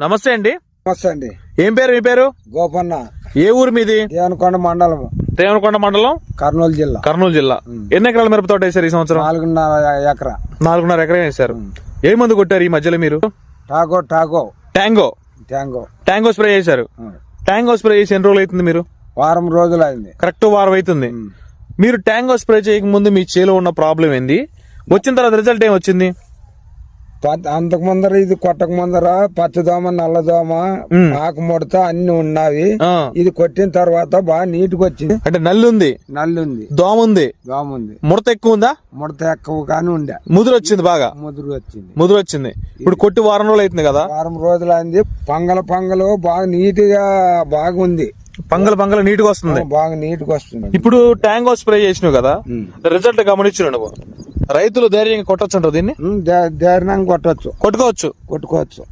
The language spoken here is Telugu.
నమస్తే అండి. నమస్తే అండి. ఏం పేరు మీ పేరు? గోపన్న. ఏ ఊరు మీది? దేవనకొండ మండలం. దేవనకొండ మండలం? కర్నూలు జిల్లా. కర్నూలు జిల్లా. ఎన్ని ఎకరాల మిరప తోట వేశారు ఈ సంవత్సరం? నాలుగున్నర ఎకరా. నాలుగున్నర ఎకరం వేశారు. ఏ మందు కొట్టారు ఈ మధ్యలో మీరు? Tango tango. Tango. Tango. Tango spray చేశారు. ట్యాంగో స్ప్రే చేసి ఎన్ని రోజులు అవుతుంది మీరు? వారం రోజులు అయింది కరెక్ట్ వారం అవుతుంది. మీరు ట్యాంగో స్ప్రే చేయక ముందు మీ చేలో ఉన్న ప్రాబ్లం ఏంది? వచ్చిన తర్వాత రిజల్ట్ ఏం వచ్చింది? అంతకు ముందర ఇది కొట్టక ముందర పచ్చదోమ నల్లదోమ ఆకు ముడత అన్ని ఉన్నవి. ఆ, ఇది కొట్టిన తర్వాత బాగా నీట్గా వచ్చింది. అంటే నల్లి ఉంది నల్లి ఉంది దోమ ఉంది దోమ ఉంది ముడత ఎక్కువ ఉందా? ముడత ఎక్కువ కానీ ఉండే. ముదురు వచ్చింది బాగా? ముదురు వచ్చింది. ముదురు వచ్చింది. ఇప్పుడు కొట్టి వారం రోజులు అవుతుంది కదా? వారం రోజులు అయింది. పంగల పంగలు బాగా నీట్గా బాగుంది. పంగల పంగల నీట్గా వస్తుంది. బాగా నీట్గా వస్తుంది. ఇప్పుడు ట్యాంగో స్ప్రే చేసినావు కదా. రిజల్ట్ గమనించిన నువ్వు. రైతులు ధైర్యంగా కొట్టొచ్చు అంటావు దీన్ని? ధైర్యంగా కొట్టవచ్చు కొట్టుకోవచ్చు. కొట్టుకోవచ్చు.